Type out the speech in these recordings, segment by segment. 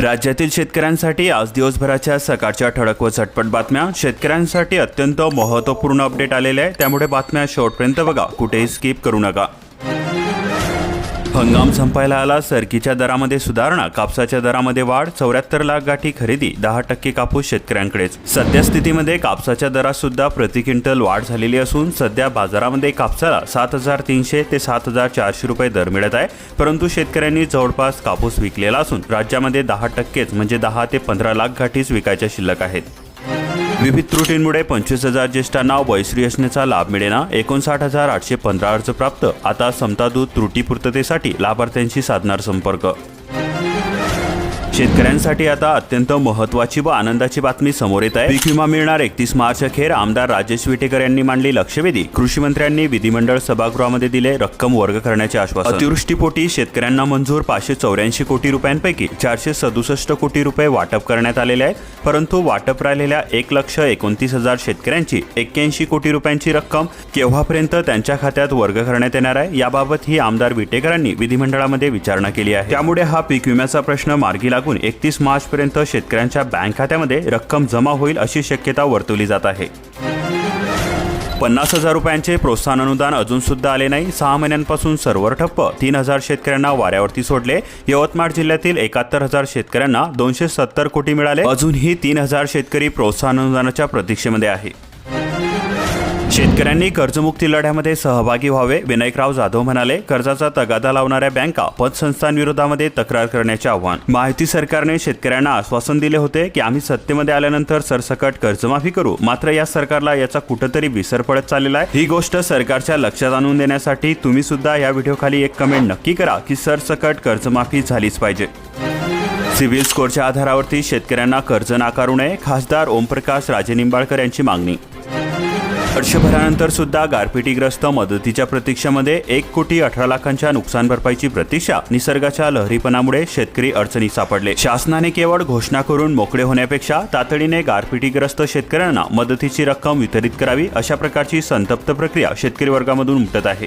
राज्यातील शेतकऱ्यांसाठी आज दिवसभराच्या सकाळच्या ठळक व झटपट बातम्या. शेतकऱ्यांसाठी अत्यंत महत्त्वपूर्ण अपडेट आलेले आहे. त्यामुळे बातम्या शेवटपर्यंत बघा. कुठेही स्किप करू नका. हंगाम संपायला आला सरकीच्या दरामध्ये सुधारणा कापसाच्या दरामध्ये वाढ चौऱ्याहत्तर लाख गाठी खरेदी दहा टक्के कापूस शेतकऱ्यांकडेच. सध्या स्थितीमध्ये कापसाच्या दरात सुद्धा प्रति क्विंटल वाढ झालेली असून सध्या बाजारामध्ये कापसाला सात हजार तीनशे ते सात हजार चारशे रुपये दर मिळत आहे. परंतु शेतकऱ्यांनी जवळपास कापूस विकलेला असून राज्यामध्ये दहा टक्केच म्हणजे दहा ते पंधरा लाख गाठीच विकायच्या शिल्लक आहेत. विविध त्रुटींमुळे पंचवीस हजार ज्येष्ठांना वयश्री योजनेचा लाभ मिळेना एकोणसाठ हजार आठशे पंधरा अर्ज प्राप्त. आता समता दूध त्रुटी पूर्ततेसाठी लाभार्थ्यांशी साधणार संपर्क. शेतकऱ्यांसाठी आता अत्यंत महत्वाची व आनंदाची बातमी समोर येत आहे. पीक विमा मिळणार एकतीस मार्च अखेर आमदार राजेश विटेकर यांनी मांडली लक्षवेधी. कृषी मंत्र्यांनी विधिमंडळ सभागृहामध्ये दिले रक्कम वर्ग करण्याचे आश्वासन. अतिवृष्टीपोटी शेतकऱ्यांना मंजूर पाचशे चौऱ्याऐंशी कोटी रुपयांपैकी चारशे सदुसष्ट कोटी रुपये वाटप करण्यात आलेले आहे. परंतु वाटप राहिलेल्या एक लक्ष एकोणतीस हजार शेतकऱ्यांची एक्क्याऐंशी कोटी रुपयांची रक्कम केव्हापर्यंत त्यांच्या खात्यात वर्ग करण्यात येणार आहे याबाबत ही आमदार विटेकरांनी विधिमंडळामध्ये विचारणा केली आहे. त्यामुळे हा पीक विम्याचा प्रश्न मार्गी लागून एकतीस मार्चपर्यंत शेतकऱ्यांच्या बँक खात्यामध्ये रक्कम जमा होईल अशी शक्यता वर्तवली जात आहे. पन्नास हजार रुपयांचे प्रोत्साहन अनुदान अजून सुद्धा आले नाही. सहा महिन्यांपासून सर्वर ठप्प. तीन हजार शेतकऱ्यांना वाऱ्यावरती सोडले. यवतमाळ जिल्ह्यातील एकाहत्तर हजार शेतकऱ्यांना दोनशे सत्तर कोटी मिळाले. अजूनही तीन हजार शेतकरी प्रोत्साहन अनुदानाच्या प्रतीक्षेमध्ये आहे. शेतकऱ्यांनी कर्जमुक्ती लढ्यामध्ये सहभागी व्हावे विनायकराव जाधव म्हणाले कर्जाचा तगादा लावणाऱ्या बँका पतसंस्थांविरोधामध्ये तक्रार करण्याचे आव्हान. माहिती सरकारने शेतकऱ्यांना आश्वासन दिले होते की आम्ही सत्तेमध्ये आल्यानंतर सरसकट कर्जमाफी करू. मात्र या सरकारला याचा कुठंतरी विसर पडत चाललेला आहे. ही गोष्ट सरकारच्या लक्षात आणून देण्यासाठी तुम्ही सुद्धा या व्हिडिओखाली एक कमेंट नक्की करा की सरसकट कर्जमाफी झालीच पाहिजे. सिव्हिल स्कोरच्या आधारावरती शेतकऱ्यांना कर्ज नाकारू नये खासदार ओमप्रकाश राजेनिंबाळकर यांची मागणी. वर्षभरानंतर सुद्धा गारपिटीग्रस्त मदतीच्या प्रतीक्षेमध्ये एक कोटी अठरा लाखांच्या नुकसान भरपाईची प्रतीक्षा निसर्गाच्या लहरीपणामुळे शेतकरी अडचणीत सापडले. शासनाने केवळ घोषणा करून मोकळे होण्यापेक्षा तातडीने गारपिटीग्रस्त शेतकऱ्यांना मदतीची रक्कम वितरित करावी अशा प्रकारची संतप्त प्रक्रिया शेतकरी वर्गामधून उमटत आहे.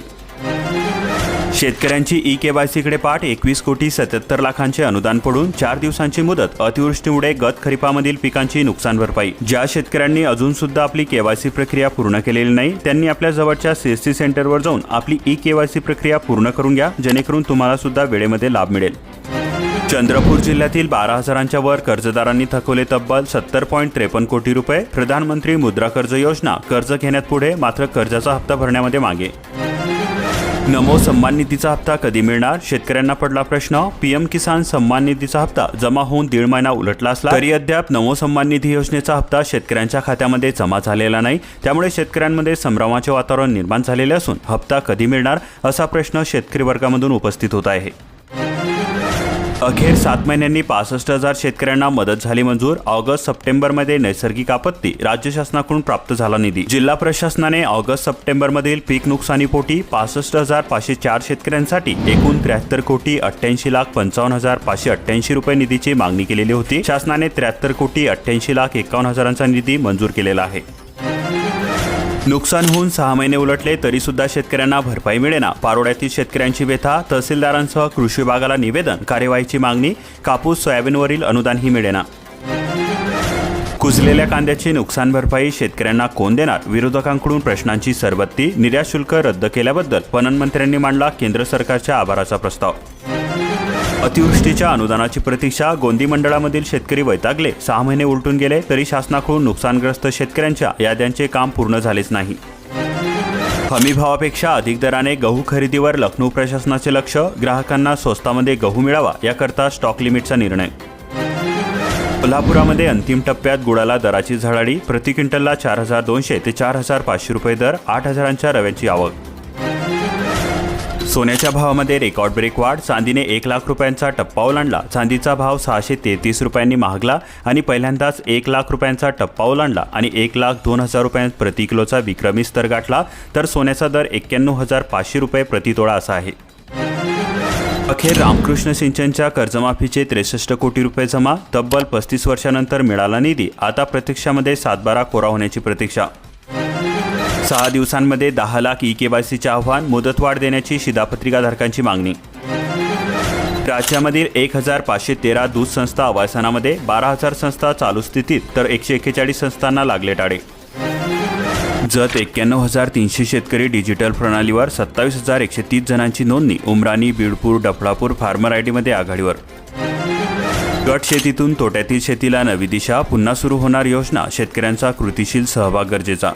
शेतकऱ्यांची ई केवायसीकडे पाठ एकवीस कोटी सत्याहत्तर लाखांचे अनुदान पडून चार दिवसांची मुदत अतिवृष्टीमुळे गत खरीपामधील पिकांची नुकसान भरपाई. ज्या शेतकऱ्यांनी अजून सुद्धा आपली केवायसी प्रक्रिया पूर्ण केलेली नाही त्यांनी आपल्या जवळच्या सीएससी सेंटरवर जाऊन आपली ई केवायसी प्रक्रिया पूर्ण करून घ्या जेणेकरून तुम्हाला सुद्धा वेळेमध्ये लाभ मिळेल. चंद्रपूर जिल्ह्यातील बारा हजारांच्या वर कर्जदारांनी थकवले तब्बल सत्तर पॉईंट त्रेपन्न कोटी रुपये. प्रधानमंत्री मुद्रा कर्ज योजना कर्ज घेण्यात पुढे मात्र कर्जाचा हप्ता भरण्यामध्ये मागे. नमो सन्मान निधीचा हप्ता कधी मिळणार? शेतकऱ्यांना पडला प्रश्न. पीएम किसान सन्मान निधीचा हप्ता जमा होऊन दीड महिना उलटला असला तरी अद्याप नमो सन्मान निधी योजनेचा हप्ता शेतकऱ्यांच्या खात्यामध्ये जमा झालेला नाही. त्यामुळे शेतकऱ्यांमध्ये संभ्रमाचे वातावरण निर्माण झालेले असून हप्ता कधी मिळणार असा प्रश्न शेतकरी वर्गामधून उपस्थित होत आहे. अखेर सात महिन्यांनी पासष्ट हजार शेतकऱ्यांना मदत झाली मंजूर. ऑगस्ट सप्टेंबरमध्ये नैसर्गिक आपत्ती. राज्य शासनाकडून प्राप्त झाला निधी. जिल्हा प्रशासनाने ऑगस्ट सप्टेंबरमधील पीक नुकसानीपोटी पासष्ट हजार पाचशे चार शेतकऱ्यांसाठी एकूण त्र्याहत्तर कोटी अठ्ठ्याऐंशी लाख पंचावन्न हजार पाचशे अठ्ठ्याऐंशी रुपये निधीची मागणी केलेली होती. शासनाने त्र्याहत्तर कोटी अठ्ठ्याऐंशी लाख एकावन्न हजारांचा निधी मंजूर केलेला आहे. नुकसान होऊन सहा महिने उलटले तरी सुद्धा शेतकऱ्यांना भरपाई मिळेना. पारोड्यातील शेतकऱ्यांची व्यथा तहसीलदारांसह कृषी विभागाला निवेदन कार्यवाहीची मागणी कापूस सोयाबीनवरील अनुदानही मिळेना. कुजलेल्या कांद्याची नुकसान भरपाई शेतकऱ्यांना कोण देणार? विरोधकांकडून प्रश्नांची सरबत्ती निर्यात शुल्क रद्द केल्याबद्दल पणन मंत्र्यांनी मांडला केंद्र सरकारच्या आभाराचा प्रस्ताव. अतिवृष्टीच्या अनुदानाची प्रतीक्षा गोंदी मंडळामधील शेतकरी वैतागले. सहा महिने उलटून गेले तरी शासनाकडून नुकसानग्रस्त शेतकऱ्यांच्या याद्यांचे काम पूर्ण झालेच नाही. हमीभावापेक्षा अधिक दराने गहू खरेदीवर लखनौ प्रशासनाचे लक्ष ग्राहकांना स्वस्तामध्ये गहू मिळावा याकरता स्टॉक लिमिटचा निर्णय. कोल्हापुरामध्ये अंतिम टप्प्यात गुळाला दराची झळाळी प्रति क्विंटलला चार हजार दोनशे ते चार हजार पाचशे रुपये दर आठ हजारांच्या रव्याची आवक. सोन्याच्या भावामध्ये रेकॉर्ड ब्रेक वाढ चांदीने एक लाख रुपयांचा टप्पा ओलांडला. चांदीचा भाव सहाशे तेहतीस रुपयांनी महागला आणि पहिल्यांदाच एक लाख रुपयांचा टप्पा ओलांडला आणि एक लाख दोन हजार रुपयांत प्रति किलोचा विक्रमी स्तर गाठला तर सोन्याचा दर एक्क्याण्णव हजार पाचशे रुपये प्रतितोळा असा आहे. अखेर रामकृष्ण सिंचनच्या कर्जमाफीचे त्रेसष्ट कोटी रुपये जमा तब्बल पस्तीस वर्षानंतर मिळाला निधी. आता प्रतीक्षामध्ये सातबारा कोरा होण्याची प्रतीक्षा. सहा दिवसांमध्ये दहा लाख ई के वाय सीचे आव्हान मुदतवाढ देण्याची शिधापत्रिकाधारकांची मागणी. राज्यामधील एक हजार पाचशे तेरा दूध संस्था अवासनामध्ये बारा हजार संस्था चालू स्थितीत तर एकशे एक्केचाळीस संस्थांना लागले टाळे. जत एक्क्याण्णव हजार तीनशे शेतकरी डिजिटल प्रणालीवर सत्तावीस हजार एकशे तीस जणांची नोंदणी उमराणी बीडपूर डफळापूर फार्मर आय डीमध्ये आघाडीवर. गट शेतीतून तोट्यातील शेतीला नवी दिशा पुन्हा सुरू होणार योजना शेतकऱ्यांचा कृतीशील सहभाग गरजेचा.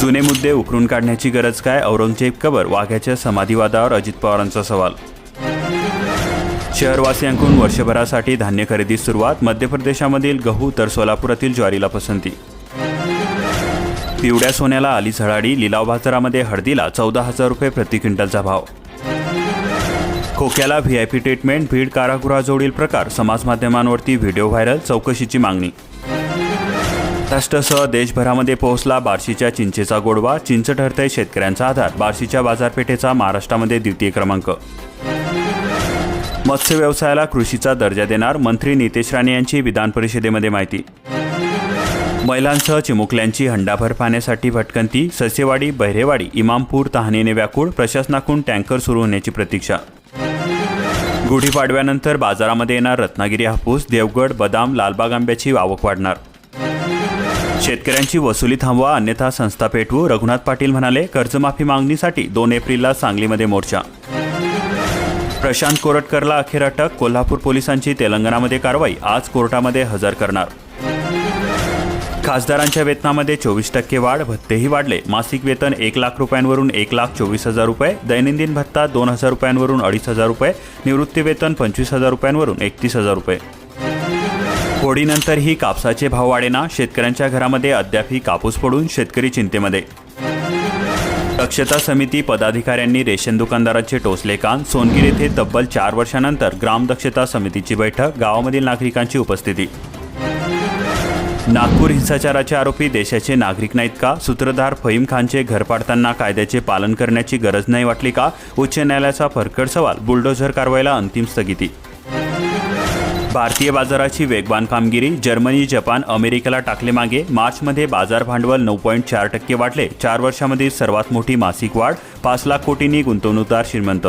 जुने मुद्दे उकरून काढण्याची गरज काय? औरंगजेब कबर वाघ्याच्या समाधीवादावर अजित पवारांचा सवाल. शहरवासियांकडून वर्षभरासाठी धान्य खरेदी सुरुवात मध्य प्रदेशामधील गहू तर सोलापुरातील ज्वारीला पसंती. पिवड्या सोन्याला आली झळाडी लिलाव बाजारामध्ये हळदीला चौदा हजार रुपये प्रति क्विंटलचा भाव. खोक्याला व्ही आय पी ट्रीटमेंट भीड कारागृहाजवळील प्रकार समाजमाध्यमांवरती व्हिडिओ व्हायरल चौकशीची मागणी. महाराष्ट्रासह देशभरामध्ये पोहोचला बार्शीच्या चिंचेचा गोडवा. चिंच ठरतंय शेतकऱ्यांचा आधार. बार्शीच्या बाजारपेठेचा महाराष्ट्रामध्ये द्वितीय क्रमांक. मत्स्य व्यवसायाला कृषीचा दर्जा देणार मंत्री नितेश राणे यांची विधान परिषदेमध्ये माहिती. महिलांसह चिमुकल्यांची हंडाभर पाण्यासाठी भटकंती. ससेवाडी बहिरेवाडी इमामपूर तहानेने व्याकुळ प्रशासनाकडून टँकर सुरू होण्याची प्रतीक्षा. गुढीपाडव्यानंतर बाजारामध्ये येणार रत्नागिरी हापूस देवगड बदाम लालबाग आंब्याची आवक वाढणार. शेतकऱ्यांची वसुली थांबवा अन्यथा संस्था पेटवू रघुनाथ पाटील म्हणाले कर्जमाफी मागणीसाठी दोन एप्रिलला सांगलीमध्ये मोर्चा. प्रशांत कोरटकरला अखेर अटक कोल्हापूर पोलिसांची तेलंगणामध्ये कारवाई आज कोर्टामध्ये हजर करणार. खासदारांच्या वेतनामध्ये चोवीस टक्के वाढ भत्तेही वाढले. मासिक वेतन एक लाख रुपयांवरून एक लाख चोवीस हजार रुपये दैनंदिन भत्ता दोन हजार रुपयांवरून अडीच हजार रुपये निवृत्ती वेतन पंचवीस हजार रुपयांवरून एकतीस हजार रुपये. होळीनंतरही कापसाचे भाव वाढेना शेतकऱ्यांच्या घरामध्ये अद्यापही कापूस पडून शेतकरी चिंतेमध्ये. दक्षता समिती पदाधिकाऱ्यांनी रेशन दुकानदारांचे टोचले कान. सोनगीर येथे तब्बल चार वर्षानंतर ग्राम दक्षता समितीची बैठक गावामधील नागरिकांची उपस्थिती. नागपूर हिंसाचाराचे आरोपी देशाचे नागरिक नाहीत का? सूत्रधार फहीम खानचे घर पाडताना कायद्याचे पालन करण्याची गरज नाही वाटली का? उच्च न्यायालयाचा फरकड सवाल बुलडोझर कारवाईला अंतिम स्थगिती. भारतीय बाजाराची वेगवान कामगिरी जर्मनी जपान अमेरिकेला टाकले मागे. मार्चमध्ये बाजार भांडवल नऊ पॉईंट चार टक्के वाढले. चार वर्षामध्ये सर्वात मोठी मासिक वाढ पाच लाख कोटींनी गुंतवणूकदार श्रीमंत.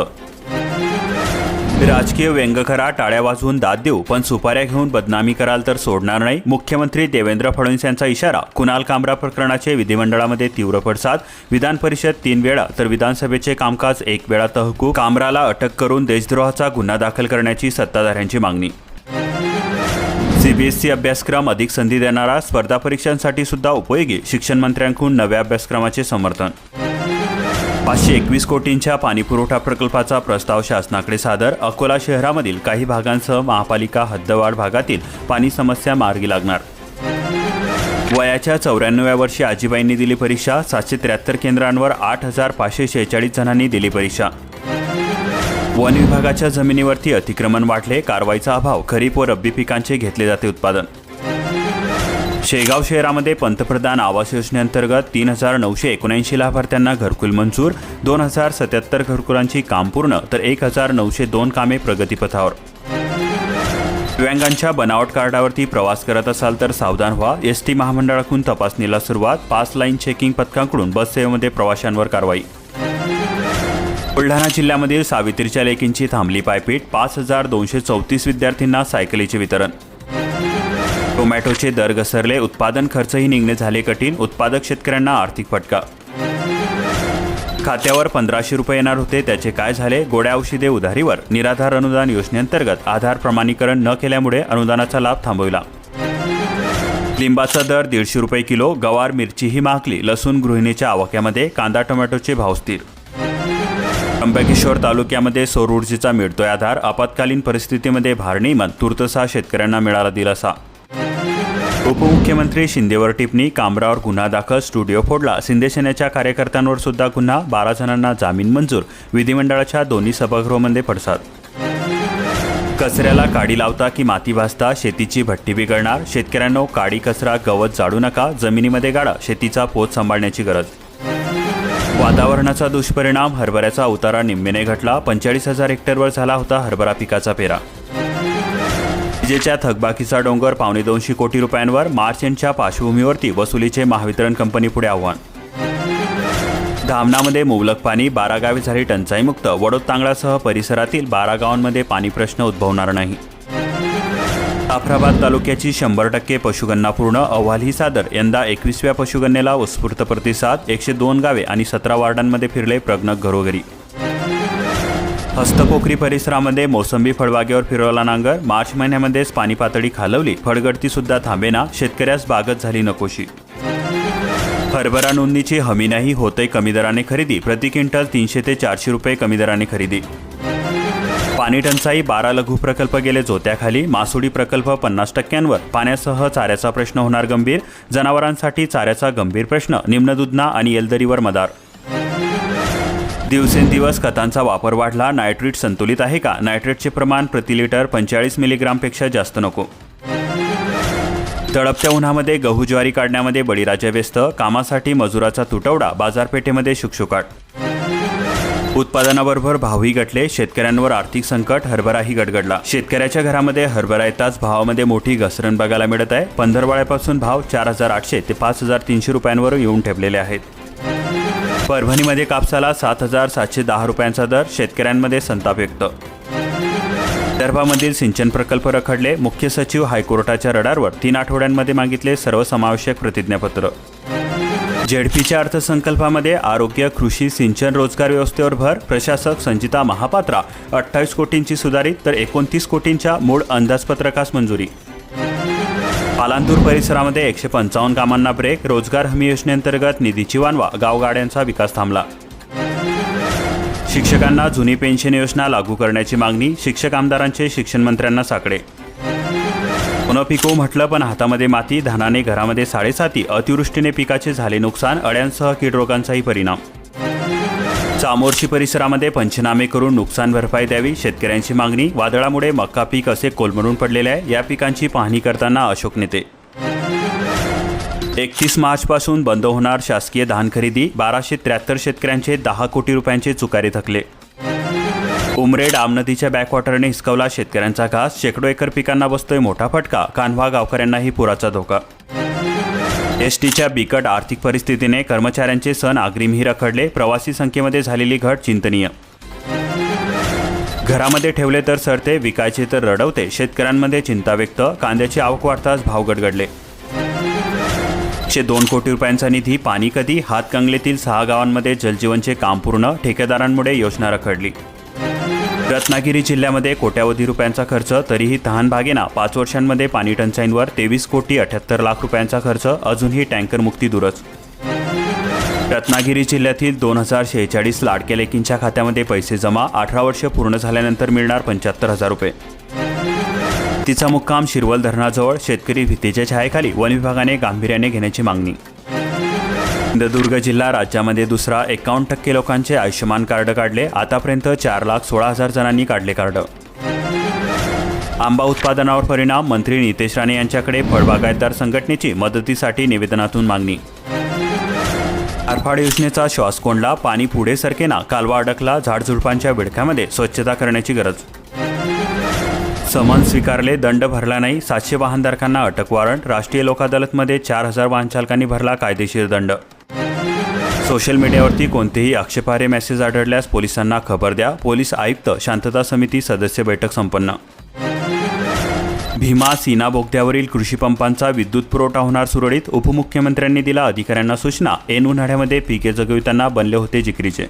राजकीय व्यंगखरा टाळ्या वाजवून दाद देऊ पण सुपाऱ्या घेऊन बदनामी कराल तर सोडणार नाही. मुख्यमंत्री देवेंद्र फडणवीस यांचा इशारा कुणाल कामरा प्रकरणाचे विधिमंडळामध्ये तीव्र पडसाद. विधान परिषद तीन वेळा तर विधानसभेचे कामकाज एक वेळा तहकूब. कामराला अटक करून देशद्रोहाचा गुन्हा दाखल करण्याची सत्ताधाऱ्यांची मागणी. सीबीएसई अभ्यासक्रम अधिक संधी देणारा स्पर्धा परीक्षांसाठी सुद्धा उपयोगी शिक्षण मंत्र्यांकडून नव्या अभ्यासक्रमाचे समर्थन. पाचशे एकवीस कोटींच्या पाणीपुरवठा प्रकल्पाचा प्रस्ताव शासनाकडे सादर. अकोला शहरामधील काही भागांसह महापालिका हद्दवाढ भागातील पाणी समस्या मार्गी लागणार. वयाच्या चौऱ्याण्णव्या वर्षी आजीबाईंनी दिली परीक्षा. सातशे त्र्याहत्तर केंद्रांवर आठ हजार पाचशे शेहेचाळीस जणांनी दिली परीक्षा. वन विभागाच्या जमिनीवरती अतिक्रमण वाढले कारवाईचा अभाव खरीप व रब्बी पिकांचे घेतले जाते उत्पादन. शेगाव शहरामध्ये पंतप्रधान आवास योजनेअंतर्गत तीन हजार नऊशे एकोणऐंशी लाभार्थ्यांना घरकुल मंजूर दोन हजार सत्याहत्तर घरकुलांची काम पूर्ण तर एक हजार नऊशे दोन कामे प्रगतीपथावर. दिव्यांगांच्या बनावट कार्डावरती प्रवास करत असाल तर सावधान व्हा. एस टी महामंडळाकडून तपासणीला सुरुवात पाच लाईन चेकिंग पथकांकडून बससेवेमध्ये प्रवाशांवर कारवाई. बुलढाणा जिल्ह्यामधील सावित्रीच्या लेकींची थांबली पायपीट पाच हजार दोनशे चौतीस विद्यार्थ्यांना सायकलीचे वितरण. टोमॅटोचे दर घसरले उत्पादन खर्चही निघणे झाले कठीण उत्पादक शेतकऱ्यांना आर्थिक फटका. खात्यावर पंधराशे रुपये येणार होते त्याचे काय झाले? गोड्या औषधे उधारीवर. निराधार अनुदान योजनेअंतर्गत आधार प्रमाणीकरण न केल्यामुळे अनुदानाचा लाभ थांबविला. लिंबाचा दर दीडशे रुपये किलो गवार मिरचीही महागली लसूण गृहिणीच्या आवाक्यामध्ये कांदा टोमॅटोचे भाव स्थिर. त्र्यंबकेश्वर तालुक्यामध्ये सौर ऊर्जेचा मिळतोय आधार. आपत्कालीन परिस्थितीमध्ये भारनियमन तुर्तसा शेतकऱ्यांना मिळाला दिलासा. उपमुख्यमंत्री शिंदेवर टिप्पणी कामरावर गुन्हा दाखल स्टुडिओ फोडला. शिंदेसेनेच्या कार्यकर्त्यांवर सुद्धा गुन्हा बारा जणांना जामीन मंजूर. विधिमंडळाच्या दोन्ही सभागृहामध्ये पडसाद कचऱ्याला काडी लावता की माती भाजता शेतीची भट्टी बिघडणार. शेतकऱ्यांनो काडी कचरा गवत जाळू नका. जमिनीमध्ये गाडा शेतीचा पोत सांभाळण्याची गरज. वातावरणाचा दुष्परिणाम हरभऱ्याचा उतारा निम्मेने घटला पंचेचाळीस हजार हेक्टरवर झाला होता हरभरा पिकाचा पेरा. विजेच्या थकबाकीचा डोंगर पावणे दोनशे कोटी रुपयांवर मार्च एंडच्या पार्श्वभूमीवरती वसुलीचे महावितरण कंपनीपुढे आव्हान. धामणामध्ये मुबलक पाणी बारा गावे झाली टंचाईमुक्त वडोद तांगडासह परिसरातील बारा गावांमध्ये पाणी प्रश्न उद्भवणार नाही. जाफराबाद तालुक्याची शंभर टक्के पशुगणना पूर्ण अहवाल ही सादर. यंदा एकवीसव्या पशुगणनेला उत्स्फूर्त प्रतिसाद एकशे दोन गावे आणि सतरा वार्डांमध्ये फिरले प्रज्ञक घरोघरी. हस्तपोखरी परिसरामध्ये मोसंबी फळबागेवर फिरवला नांगर. मार्च महिन्यामध्येच पाणी पातळी खालवली. फळगडती सुद्धा थांबेना. शेतकऱ्यास बागत झाली नकोशी. हरभरा नोंदणीची हमी नाही होतय कमी दराने खरेदी. प्रति क्विंटल तीनशे ते चारशे रुपये कमी दराने खरेदी. पाणी टंचाई बारा लघु प्रकल्प गेले जोत्याखाली. मासुडी प्रकल्प पन्नास टक्क्यांवर. पाण्यासह चाऱ्याचा प्रश्न होणार गंभीर. जनावरांसाठी चाऱ्याचा गंभीर प्रश्न. निम्न दुधना आणि येलदरीवर मदार. दिवसेंदिवस खतांचा वापर वाढला. नायट्रेट संतुलित आहे का? नायट्रेटचे प्रमाण प्रति लिटर पंचेचाळीस मिलीग्रामपेक्षा जास्त नको. तळपत्या उन्हामध्ये गहू ज्वारी काढण्यामध्ये बळीराजा व्यस्त. कामासाठी मजुराचा तुटवडा. बाजारपेठेमध्ये शुकशुकाट. उत्पादनाबरोबर भावही घटले शेतकऱ्यांवर आर्थिक संकट हरभराही गडगडला. शेतकऱ्याच्या घरामध्ये हरभरा येताच भावामध्ये मोठी घसरण बघायला मिळत आहे. पंधरवाड्यापासून भाव चार हजार आठशे ते पाच हजार तीनशे रुपयांवर येऊन ठेवलेले आहेत. परभणीमध्ये कापसाला सात हजार सातशे दहा रुपयांचा दर शेतकऱ्यांमध्ये संताप व्यक्त. विदर्भामधील सिंचन प्रकल्प रखडले. मुख्य सचिव हायकोर्टाच्या रडारवर तीन आठवड्यांमध्ये मागितले सर्वसमावेशक प्रतिज्ञापत्र. झेडपीच्या अर्थसंकल्पामध्ये आरोग्य कृषी सिंचन रोजगार व्यवस्थेवर भर प्रशासक संचिता महापात्रा अठ्ठावीस कोटींची सुधारित तर एकोणतीस कोटींच्या मूळ अंदाजपत्रकास मंजुरी. पालांतूर परिसरामध्ये एकशे पंचावन्न कामांना ब्रेक रोजगार हमी योजनेअंतर्गत निधीची वानवा गावगाड्यांचा विकास थांबला. शिक्षकांना जुनी पेन्शन योजना लागू करण्याची मागणी शिक्षक आमदारांचे शिक्षण मंत्र्यांना साकडे. पुन्हा पिको म्हटलं पण हातामध्ये माती धानाने घरामध्ये साडेसाती अतिवृष्टीने पिकाचे झाले नुकसान अड्यांसह कीड रोगांचाही परिणाम. चामोर्शी परिसरामध्ये पंचनामे करून नुकसान भरपाई द्यावी शेतकऱ्यांची मागणी वादळामुळे मक्का पीक असे कोलमडून पडलेले आहे या पिकांची पाहणी करताना अशोक नेते. एकतीस मार्चपासून बंद होणार शासकीय धान खरेदी बाराशे त्र्याहत्तर शेतकऱ्यांचे दहा कोटी रुपयांचे चुकारे थकले. उमरेड आमनदीच्या बॅकवॉटरने हिसकवला शेतकऱ्यांचा घास. शेकडो एकर पिकांना बसतोय मोठा फटका. कान्हा गावकऱ्यांनाही पुराचा धोका. एस टीच्या बिकट आर्थिक परिस्थितीने कर्मचाऱ्यांचे सण अग्रिमही रखडले. प्रवासी संख्येमध्ये झालेली घट चिंतनीय. घरामध्ये ठेवले तर सरते विकायचे तर रडवते. शेतकऱ्यांमध्ये चिंता व्यक्त. कांद्याची आवक वाढताच भाव गडगडले. एकशे दोन कोटी रुपयांचा निधी पाणी कधी? हातकंगलेतील सहा गावांमध्ये जलजीवनचे काम पूर्ण. ठेकेदारांमुळे योजना रखडली. रत्नागिरी जिल्ह्यामध्ये कोट्यावधी रुपयांचा खर्च तरीही तहान भागेना पाच वर्षांमध्ये पाणी टंचाईंवर तेवीस कोटी अठ्याहत्तर लाख रुपयांचा खर्च अजूनही टँकर मुक्ती दूरच. रत्नागिरी जिल्ह्यातील दोन हजार शेहेचाळीस लाडक्या लेकींच्या खात्यामध्ये पैसे जमा अठरा वर्ष पूर्ण झाल्यानंतर मिळणार पंच्याहत्तर हजार रुपये. तिचा मुक्काम शिरवल धरणाजवळ शेतकरी भीतीच्या छायेखाली वन विभागाने गांभीर्याने घेण्याची मागणी. सिंधुदुर्ग जिल्हा राज्यामध्ये दुसरा एकावन्न टक्के लोकांचे आयुष्यमान कार्ड काढले. आतापर्यंत चार लाख सोळा हजार जणांनी काढले कार्ड. आंबा उत्पादनावर परिणाम मंत्री नितेश राणे यांच्याकडे फळबागायतदार संघटनेची मदतीसाठी निवेदनातून मागणी. आरफाड योजनेचा श्वास कोंडला पाणी पुढे सरकेना कालवा अडकला झाडझुडपांच्या विडख्यामध्ये स्वच्छता करण्याची गरज. समन स्वीकारले दंड भरला नाही सातशे वाहनधारकांना अटक वॉरंट राष्ट्रीय लोकअदालतमध्ये चार हजार वाहनचालकांनी भरला कायदेशीर दंड. सोशल मीडियावरती कोणतेही आक्षेपार्ह मेसेज आढळल्यास पोलिसांना खबर द्या. पोलीस आयुक्त शांतता समिती सदस्य बैठक संपन्न. भीमा सीना बोगद्यावरील कृषी पंपांचा विद्युत पुरवठा होणार सुरळीत उपमुख्यमंत्र्यांनी दिला अधिकाऱ्यांना सूचना. एन उन्हाळ्यामध्ये पिके जगविताना बनले होते जिकरीचे.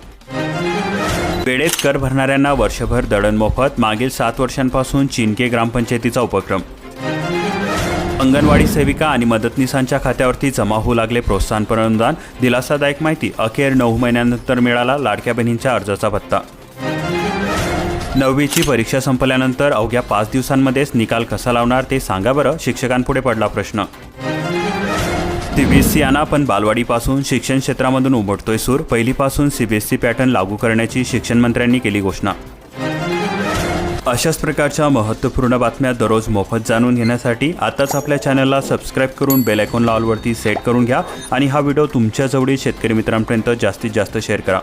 वेळेत कर भरणाऱ्यांना वर्षभर दळण मोफत मागील सात वर्षांपासून चिनके ग्रामपंचायतीचा उपक्रम. अंगणवाडी सेविका आणि मदतनीसांच्या खात्यावरती जमा होऊ लागले प्रोत्साहनपर अनुदान दिलासादायक माहिती अखेर नऊ महिन्यानंतर मिळाला लाडक्या बहिणींच्या अर्जाचा भत्ता. नववीची परीक्षा संपल्यानंतर अवघ्या पाच दिवसांमध्येच निकाल कसा लावणार ते सांगा बरं शिक्षकांपुढे पडला प्रश्न. सीबीएसई आणा पण बालवाडीपासून शिक्षण क्षेत्रामधून उमटतोय सूर पहिलीपासून सीबीएसई पॅटर्न लागू करण्याची शिक्षण मंत्र्यांनी केली घोषणा. अशाच प्रकारच्या महत्त्वपूर्ण बातम्या दररोज मोफत जाणून घेण्यासाठी आताच आपल्या चॅनलला सबस्क्राईब करून बेल आयकॉनला सेट करून घ्या आणि हा व्हिडिओ तुमच्या जवळील शेतकरी मित्रांपर्यंत जास्तीत जास्त शेअर करा.